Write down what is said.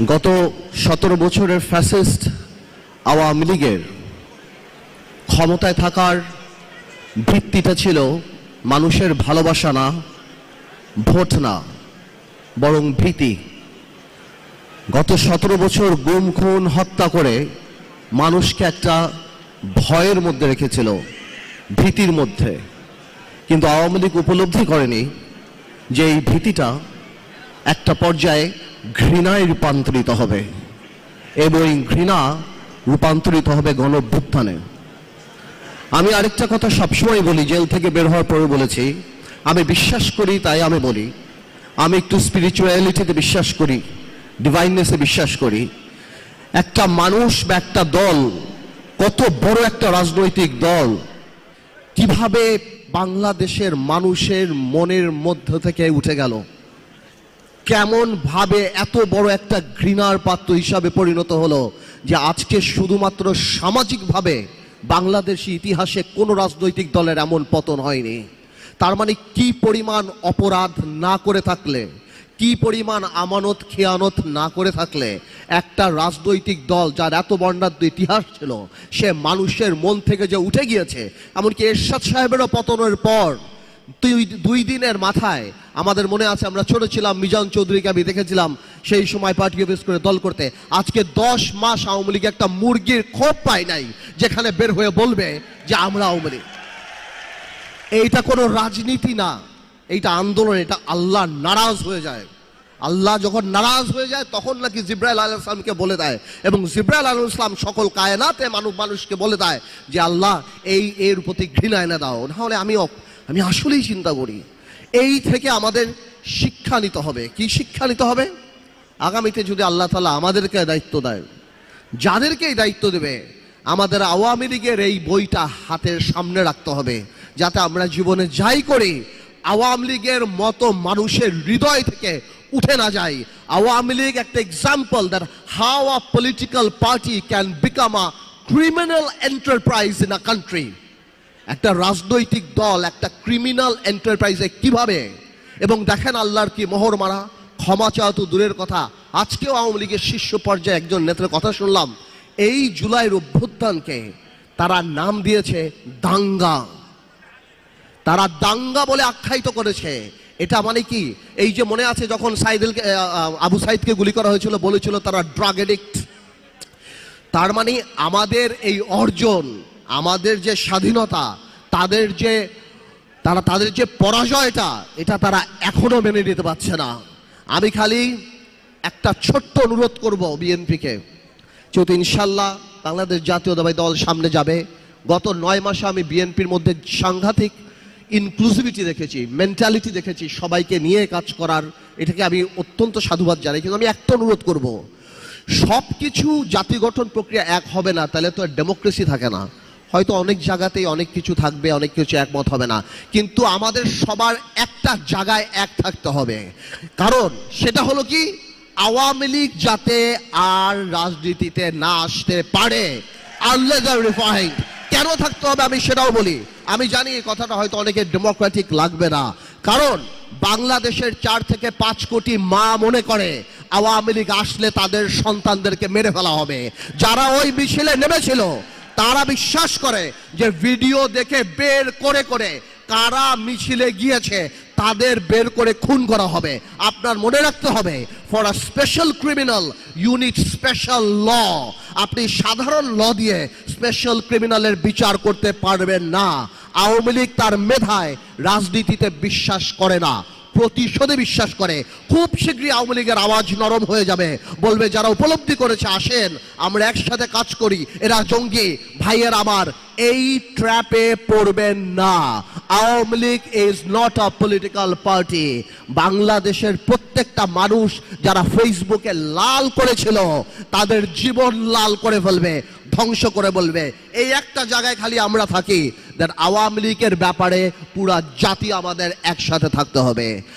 গত সতেরো বছরের ফ্যাসিস্ট আওয়ামী লীগের ক্ষমতায় থাকার ভিত্তিটা ছিল মানুষের ভালোবাসা না, ভোট না, বরং ভীতি। গত সতেরো বছর গুম, খুন, হত্যা করে মানুষকে একটা ভয়ের মধ্যে রেখেছিল, ভীতির মধ্যে। কিন্তু আওয়ামী লীগ উপলব্ধি করেনি যে এই ভীতিটা একটা পর্যায়ে ঘৃণায় রূপান্তরিত হবে। এবং ঘৃণা রূপান্তরিত হবে গণভ্যুত্থানে। আমি আরেকটা কথা সবসময় বলি, জেল থেকে বের হওয়ার পরে বলেছি, আমি বিশ্বাস করি, তাই আমি বলি। আমি একটু স্পিরিচুয়ালিটিতে বিশ্বাস করি ডিভাইননেসে বিশ্বাস করি। একটা মানুষ বা একটা দল, কত বড় একটা রাজনৈতিক দল, কীভাবে বাংলাদেশের মানুষের মনের মধ্য থেকে উঠে গেল? কেমন ভাবে এত বড় একটা ঘৃণার পাত্র হিসাবে পরিণত হলো যে আজকে শুধুমাত্র সামাজিকভাবে বাংলাদেশি ইতিহাসে কোনো রাজনৈতিক দলের এমন পতন হয়নি। তার মানে কি পরিমাণ অপরাধ না করে থাকলে, কি পরিমাণ আমানত, খেয়ানত না করে থাকলে একটা রাজনৈতিক দল যার এত বর্ণাঢ্য ইতিহাস ছিল, সে মানুষের মন থেকে যে উঠে গিয়েছে, এমনকি এরশাদ সাহেবেরও পতনের পর দুই দিনের মাথায় আমাদের মনে আছে, আমরা ছোট ছিলাম, মিজান চৌধুরীকে আমি দেখেছিলাম সেই সময় পার্টি অফিস করে দল করতে। আজকে দশ মাস আওয়ামী লীগ একটা মুরগির খোপ পায় নাই, যেখানে বের হয়ে বলবে যে, আমরা আওয়ামী লীগ। এইটা কোনো রাজনীতি না, এইটা আন্দোলন, এটা আল্লাহ নারাজ হয়ে যায়। আল্লাহ যখন নারাজ হয়ে যায়, তখন নাকি জিব্রাইল আলহ ইসলামকে বলে দেয় এবং জিব্রাইল আলহ ইসলাম সকল কায়নাতে মানুষ মানুষকে বলে দেয় যে, আল্লাহ, এই এর প্রতি ঘৃণা এনে দাও। নাহলে আমি আমি আসলেই চিন্তা করি, এই থেকে আমাদের শিক্ষা নিতে হবে। কি শিক্ষা নিতে হবে? আগামীতে যদি আল্লাহ তালা আমাদেরকে দায়িত্ব দেয়, যাদেরকে এই দায়িত্ব দেবে, আমাদের আওয়ামী লীগের এই বইটা হাতের সামনে রাখতে হবে, যাতে আমরা জীবনে যাই করি, আওয়ামী লীগের মতো মানুষের হৃদয় থেকে উঠে না যাই। আওয়ামী লীগ একটা example that how a political party can become a criminal enterprise in a country একটা রাজনৈতিক দল, একটা ক্রিমিনাল এন্টারপ্রাইজে কীভাবে? এবং দেখেন আল্লাহর কি মোহর মারা? ক্ষমা চাওয়া তো দূরের কথা। আজকেও আওয়ামী লীগের শীর্ষ পর্যায়ে একজন নেতার কথা শুনলাম। এই জুলাইয়ের অভ্যুত্থানকে তারা নাম দিয়েছে দাঙ্গা। তারা দাঙ্গা বলে আখ্যায়িত করেছে। এটা মানে কি? এই যে মনে আছে যখন সাইদুলকে আবু সাইদকে গুলি করা হয়েছিল, বলেছিল তারা ড্রাগ এডিক্ট তার মানে আমাদের এই অর্জন আমাদের যে স্বাধীনতা, তাদের যে, তারা তাদের যে পরাজয়টা, এটা তারা এখনও মেনে নিতে পারছে না। আমি খালি একটা ছোট্ট অনুরোধ করব বিএনপিকে, যেহেতু ইনশাল্লাহ বাংলাদেশ জাতীয় জাতীয়তাবাদী দল সামনে যাবে। গত নয় মাসে আমি বিএনপির মধ্যে সাংঘাতিক ইনক্লুসিভিটি দেখেছি মেন্টালিটি দেখেছি, সবাইকে নিয়ে কাজ করার। এটাকে আমি অত্যন্ত সাধুবাদ জানাই, কিন্তু আমি একটা অনুরোধ করব সব কিছু জাতি গঠন প্রক্রিয়া এক হবে না, তাহলে তো আর ডেমোক্রেসি থাকে না। হয়তো অনেক জায়গাতেই অনেক কিছু থাকবে, অনেক কিছু একমত হবে না। কিন্তু আমাদের সবার একটা জায়গায় এক থাকতে হবে। কারণ সেটা হলো কি? আওয়ামী লীগ যাতে আর রাজনীতিতে না আসতে পারে কেন থাকতে হবে আমি সেটাও বলি। আমি জানি এই কথাটা হয়তো অনেকে ডেমোক্রেটিক লাগবে না। কারণ বাংলাদেশের চার থেকে পাঁচ কোটি মা মনে করে, আওয়ামী লীগ আসলে তাদের সন্তানদেরকে মেরে ফেলা হবে। যারা ওই মিছিলে নেমেছিল তারা বিশ্বাস করে যে ভিডিও দেখে বের করে করে কারা মিছিলে গিয়েছে, তাদের বের করে খুন করা হবে। আপনার মনে রাখতে হবে for a special criminal unit special law আপনি সাধারণ ল দিয়ে স্পেশাল ক্রিমিনালের বিচার করতে পারবেন না। আওয়ামী লীগ তার মেধায় রাজনীতিতে বিশ্বাস করে না। প্রতিশোধে বিশ্বাস করে। খুব শীঘ্রই আওয়ামী লীগের আওয়াজ নরম হয়ে যাবে। বলবে, যারা উপলব্ধি করেছে, আসেন, আমরা একসাথে কাজ করি। এরা জঙ্গি। ভাইয়ের আমার, এই ট্র্যাপে পড়বেন না। Awami League is not a political party বাংলাদেশের প্রত্যেকটা মানুষ যারা ফেসবুকে লাল করেছিল, তাদের জীবন লাল করে ফেলবে। ধ্বংস করে বলবে। এই একটা জায়গায় খালি আমরা থাকি দ্যাট আওয়ামী লীগের ব্যাপারে পুরা জাতি আমাদের একসাথে থাকতে হবে।